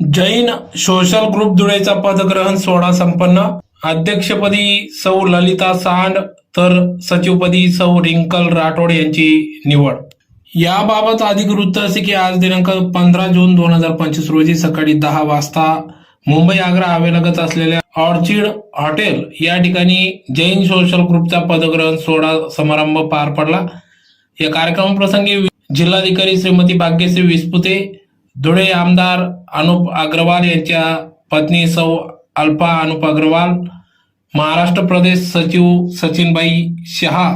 Jain social group धुळेचा पदग्रहण सोहळा संपन्न. अध्यक्षपदी सौ ललिता सांड तर सचिवपदी सौ रिंकल राठोड यांची निवड. याबाबत अधिक वृत्त असे की आज दिनांक पंधरा जून दोन हजार पंचवीस रोजी सकाळी दहा वाजता मुंबई आग्रा हवेलगत असलेल्या ऑर्चिड हॉटेल या ठिकाणी जैन सोशल ग्रुपचा पदग्रहण सोहळा समारंभ पार पडला. या कार्यक्रमाप्रसंगी जिल्हाधिकारी श्रीमती भाग्यश्री विस्पुते धुळे आमदार अनुप अग्रवाल यांच्या पत्नी सौ अल्पा अनुप अग्रवाल महाराष्ट्र प्रदेश सचिव सचिनबाई शहा.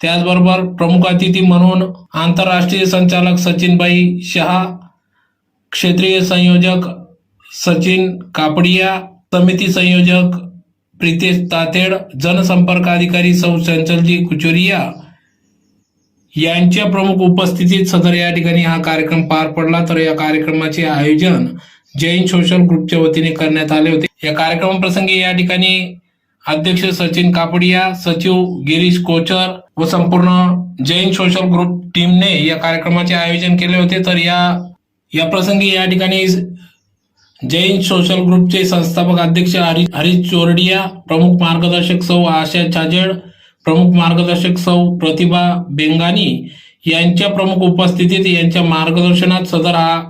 त्याचबरोबर प्रमुख अतिथी म्हणून आंतरराष्ट्रीय संचालक सचिनबाई शहा क्षेत्रीय संयोजक सचिन कापडिया समिती संयोजक प्रितेश तातेड जनसंपर्क अधिकारी सौ चंचलजी कुचुरिया यांच्या प्रमुख उपस्थितीत सदर या ठिकाणी हा कार्यक्रम पार पडला. तर या कार्यक्रमाचे आयोजन जैन सोशल ग्रुपच्या वतीने करण्यात आले होते. या कार्यक्रमाप्रसंगी या ठिकाणी अध्यक्ष सचिन कापडिया सचिव गिरीश कोचर व संपूर्ण जैन सोशल ग्रुप टीमने या कार्यक्रमाचे आयोजन केले होते. तर या या प्रसंगी या ठिकाणी जैन सोशल ग्रुपचे संस्थापक अध्यक्ष हरी हरीश चोरडिया प्रमुख मार्गदर्शक सौ आशा छाजेड प्रमुख मार्गदर्शक सौ प्रतिभा बेंगानी यांच्या प्रमुख उपस्थितीत यांच्या मार्गदर्शनात सदर हा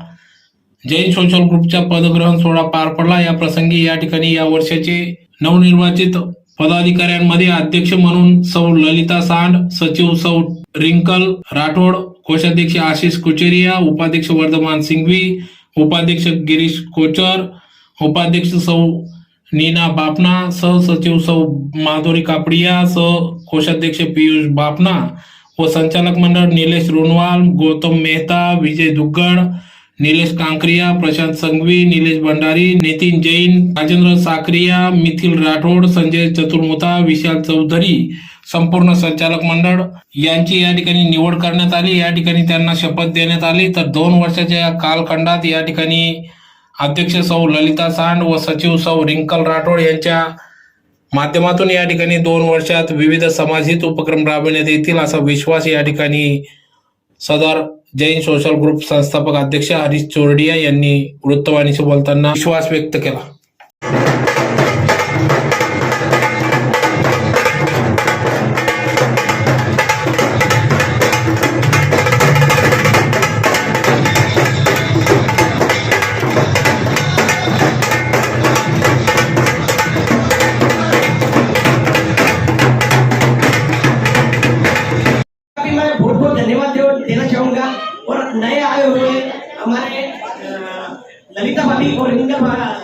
जैन सोशल ग्रुपच्या पदग्रहण सोहळा पार पडला. या प्रसंगी या ठिकाणी या वर्षाचे नवनिर्वाचित पदाधिकाऱ्यांमध्ये अध्यक्ष म्हणून सौ ललिता सांड सचिव सौ रिंकल राठोड कोषाध्यक्ष आशिष कुचेरिया उपाध्यक्ष वर्धमान सिंघवी उपाध्यक्ष गिरीश कोचर उपाध्यक्ष सौ नीना बापना सहसचिव सौ माधुरी कापडिया सह कोषाध्यक्ष पियुष बापना व संचालक मंडळ निलेश रोनवाल गौतम मेहता विजय दुग्गड निलेश कांकरिया प्रशांत संघवी निलेश भंडारी नितीन जैन राजेंद्र साकरिया मिथिल राठोड संजय चतुर्मुता विशाल चौधरी संपूर्ण संचालक मंडळ. यांची या ठिकाणी निवड करण्यात आली. या ठिकाणी त्यांना शपथ देण्यात आली. तर दोन वर्षाच्या कालखंडात या ठिकाणी अध्यक्ष सौ ललिता सांड व सचिव सौ रिंकल राठोड यांच्या माध्यमातून या ठिकाणी दोन वर्षात विविध समाजहित उपक्रम राबविण्यात येतील असा विश्वास या ठिकाणी सदर जैन सोशल ग्रुप संस्थापक अध्यक्ष हरीश चोरडिया यांनी वृत्तवाणीशी बोलताना विश्वास व्यक्त केला.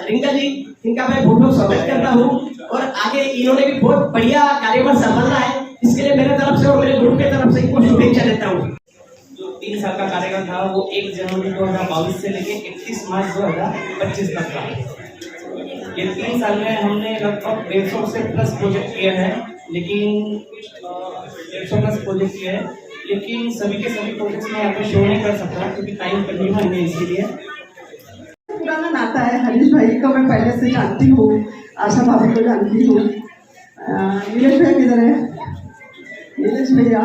रिंगा जी, इनका मैं बहुत बहुत स्वागत करता हूँ। और आगे इन्होंने भी बहुत बढ़िया कार्यक्रम संभालना है। इसके लिए मेरे तरफ़ से और मेरे ग्रुप की तरफ़ से शुभेच्छा देता हूँ। तीन साल का कार्यकाल था, वो एक जनवरी दो हज़ार बाईस से लेके इकतीस मार्च दो हज़ार पच्चीस तक का। ये तीन साल में हमने लगभग डेढ़ सौ से प्लस प्रोजेक्ट किए हैं, लेकिन डेढ़ सौ प्लस प्रोजेक्ट किए हैं। लेकिन सभी के सभी प्रोजेक्ट्स में यहाँ पे शो नहीं कर सकता, क्योंकि टाइम कंज्यूमर है इसीलिए को मैं पहले से जानती हूँ, आशा भाभी को जानती हूँ। नीलेश भैया किधर है? नीलेश भैया।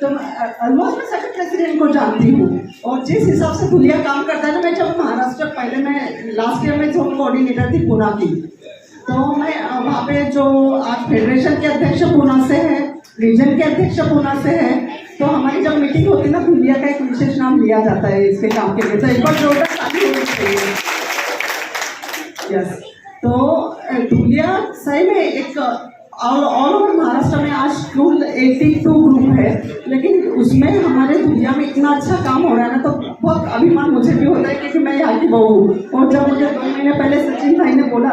तो ऑलमोस्ट मैं सेक्रेटरी प्रेसिडेंट को जानती हूँ। और जिस हिसाब से दुनिया काम करता है ना, मैं जब महाराष्ट्र, पहले मैं लास्ट ईयर में जोन कोऑर्डिनेटर थी पूना की तो मैं वहाँ पे जो आज फेडरेशन के अध्यक्ष पूना से है रीजन के अध्यक्ष पूना से है तो हमारी जब मीटिंग होती है ना, दुनिया का एक विशेष नाम लिया जाता है इसके काम के लिए। तो एक बार जोरदार ताली होनी चाहिए। यस तो धुलिया सही में एक ऑल ऑल ओवर महाराष्ट्र में आज कुल 82 ग्रुप है, लेकिन उसमें हमारे धुलिया में इतना अच्छा काम हो रहा है ना तो बहुत अभिमान मुझे भी होता है क्योंकि मैं यहाँ की बहू हूँ। और जब मुझे दो महीने पहले सचिन भाई ने बोला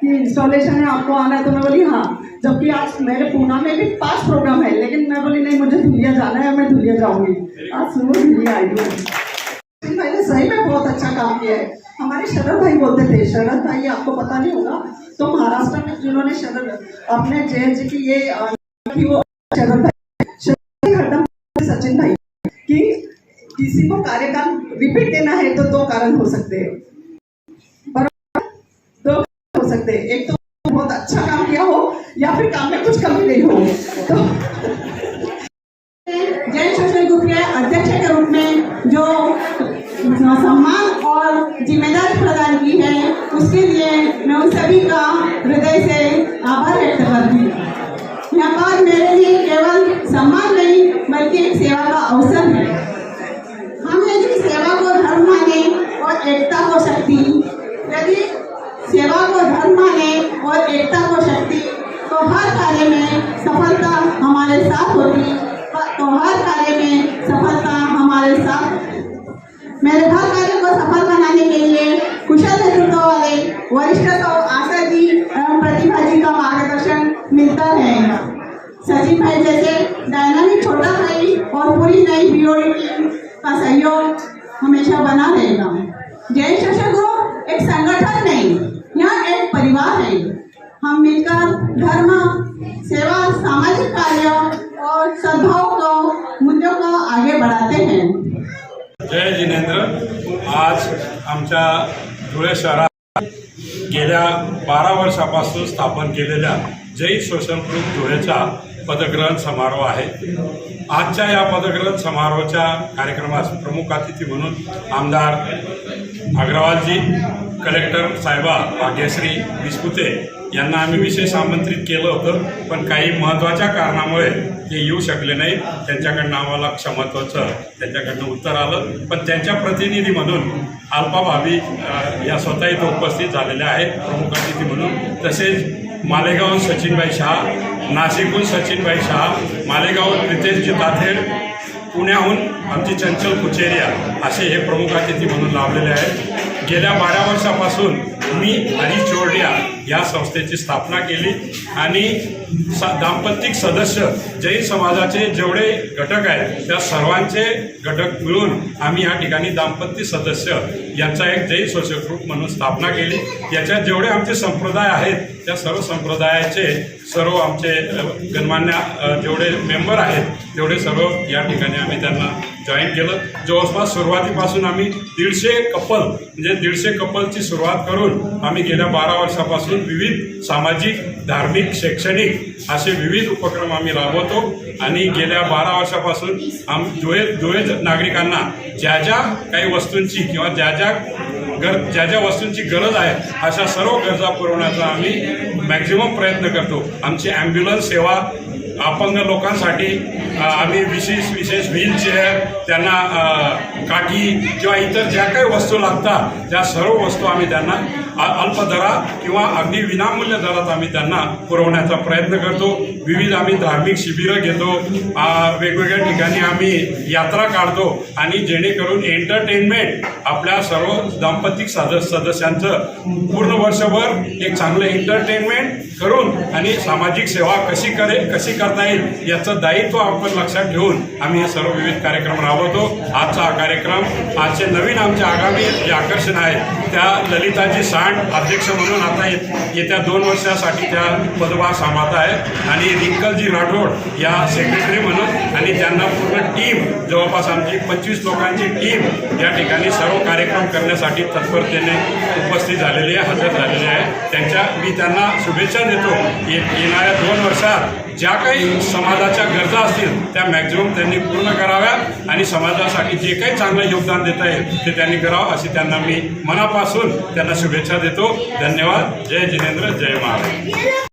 कि इंस्टॉलेशन है, आपको आना है तो मैं बोली हाँ। जबकि आज मेरे पूना में भी पाँच प्रोग्राम है, लेकिन मैं बोली, नहीं, मुझे धुलिया जाना है, मैं धुलिया जाऊँगी। आज सुबह धुलिया आई हूँ सचिन भाई ने सही में बहुत अच्छा काम किया है। हमारे शरद भाई बोलते थे, शरद भाई, आपको पता नहीं होगा तो महाराष्ट्र में जिन्होंने शरद अपने जय जी की ये थी वो शरद भाई शरद भाई हरदम सचिन भाई, कि किसी को कार्यकाल रिपीट देना है तो दो कारण हो सकते हैं। दो हो सकते हैं। एक तो बहुत अच्छा काम किया हो, या फिर काम में कुछ कमी नहीं हो। सम्मान और ज़िम्मेदारी प्रदान की है, उसके लिए मैं उन सभी का हृदय से आभार व्यक्त करती हूँ। यह पद मेरे लिए केवल सम्मान नहीं, बल्कि एक सेवा का अवसर है। हम यदि सेवा को धर्म माने और एकता को शक्ति, यदि सेवा को धर्म माने और एकता को शक्ति तो हर कार्य में सफलता हमारे साथ होती तो हर कार्य में सफलता हमारे साथ मेरे हर कार्य को सफल बनाने के लिए कुशल नेतृत्व वाले वरिष्ठ तो आशा जी एवं प्रतिभा जी का मार्गदर्शन मिलता रहेगा सचिन भाई जैसे डायनामिक छोटा भाई और पूरी नई बीओडी टीम का सहयोग हमेशा बना रहेगा जय शशक ग्रुप एक संगठन नहीं यह एक परिवार है हम मिलकर धर्म सेवा सामाजिक कार्य और सद्भाव को मूल्यों को आगे बढ़ाते हैं. जय जिनेंद्र. आज आमच्या धुळे शहरात गेल्या बारा वर्षापासून स्थापन केलेल्या जय सोशल ग्रुप धुळेचा पदग्रहण समारोह आहे. आजच्या या पदग्रहण समारोहाच्या कार्यक्रमास प्रमुख अतिथी म्हणून आमदार अग्रवालजी कलेक्टर साहेबा भाग्यश्री विस्पुते यांना आम्ही विशेष आमंत्रित केलं होतं पण काही महत्त्वाच्या कारणामुळे ते येऊ शकले नाही त्यांच्याकडनं आम्हाला क्षमत्वाचं त्यांच्याकडनं उत्तर आलं. पण त्यांच्या प्रतिनिधी म्हणून अल्पाभावी भाभी या स्वतः इथं उपस्थित झालेल्या आहेत प्रमुख अतिथी म्हणून. तसेच मालेगाव सचिनबाई शहा नाशिकहून सचिनबाई शहा मालेगाव प्रितेशजी ताथेड पुण्याहून आमची चंचल कुचेरिया असे हे प्रमुख अतिथी म्हणून लावलेले आहेत. गेल्या बारा वर्षापासून मी हरी चोरडिया या संस्थेची स्थापना केली आणि स दाम्पत्तिक सदस्य जैन समाजाचे जेवढे घटक आहेत त्या सर्वांचे घटक मिळून आम्ही या ठिकाणी दाम्पत्य सदस्य यांचा एक जैन सोशल ग्रुप म्हणून स्थापना केली. याच्यात जेवढे आमचे संप्रदाय आहेत त्या सर्व संप्रदायाचे सर्व आमचे गणमान्य जेवढे मेंबर आहेत तेवढे सर्व या ठिकाणी आम्ही त्यांना जॉईन केलं. जवळपास सुरुवातीपासून आम्ही दीडशे कपल म्हणजे दीडशे कपलची सुरुवात करून आम्ही गेल्या बारा वर्षापासून विविध सामाजिक धार्मिक शैक्षणिक असे विविध उपक्रम आम्ही राबवतो. आणि गेल्या बारा वर्षापासून आम जुळे जुळे नागरिकांना ज्या ज्या काही वस्तूंची किंवा ज्या ज्या गर ज्या ज्या वस्तूंची गरज आहे अशा सर्व गरजा पुरवण्याचा आम्ही मॅक्झिमम प्रयत्न करतो. आमची ॲम्ब्युलन्स सेवा अपंग लोकांसाठी आम्ही विशेष विशेष व्हीलचेअर त्यांना काठी किंवा इतर ज्या काही वस्तू लागतात त्या सर्व वस्तू आम्ही त्यांना अ- अल्प दरात किंवा अगदी विनामूल्य दरात आम्ही त्यांना पुरवण्याचा प्रयत्न करतो. विविध आम्ही धार्मिक शिबिरं घेतो. वेगवेगळ्या ठिकाणी आम्ही यात्रा काढतो आणि जेणेकरून एंटरटेनमेंट आपल्या सर्व दाम्पतिक सदस्य सदस्यांचं पूर्ण वर्षभर एक चांगलं एंटरटेनमेंट करून आणि सामाजिक सेवा कशी करे कशी करता येईल याचं दायित्व आपण लक्षात घेऊन आम्ही हे सर्व विविध कार्यक्रम राबवतो. आजचा हा कार्यक्रम आजचे नवीन आमचे आगामी जे आकर्षण आहे त्या ललिताजी सांड अध्यक्ष म्हणून आता ये- येत्या दोन वर्षासाठी त्या पदभार सांभाळत आहे. आणि रिंकलजी राठोड या सेक्रेटरी म्हणून आणि त्यांना पूर्ण टीम जवळपास आमची पंचवीस लोकांची टीम या ठिकाणी सर्व कार्यक्रम करण्यासाठी तत्परतेने उपस्थित झालेली आहे हजर झालेली आहे. त्यांच्या मी त्यांना शुभेच्छा देतो ये येणाऱ्या दोन वर्षात ज्या काही समाजाच्या गरजा असतील त्या मॅक्झिमम त्यांनी पूर्ण कराव्या आणि समाजासाठी जे काही चांगलं योगदान देता येईल ते त्यांनी करावं अशी त्यांना मी मनापासून त्यांना शुभेच्छा देतो. धन्यवाद. जय जिनेंद्र. जय महाराज.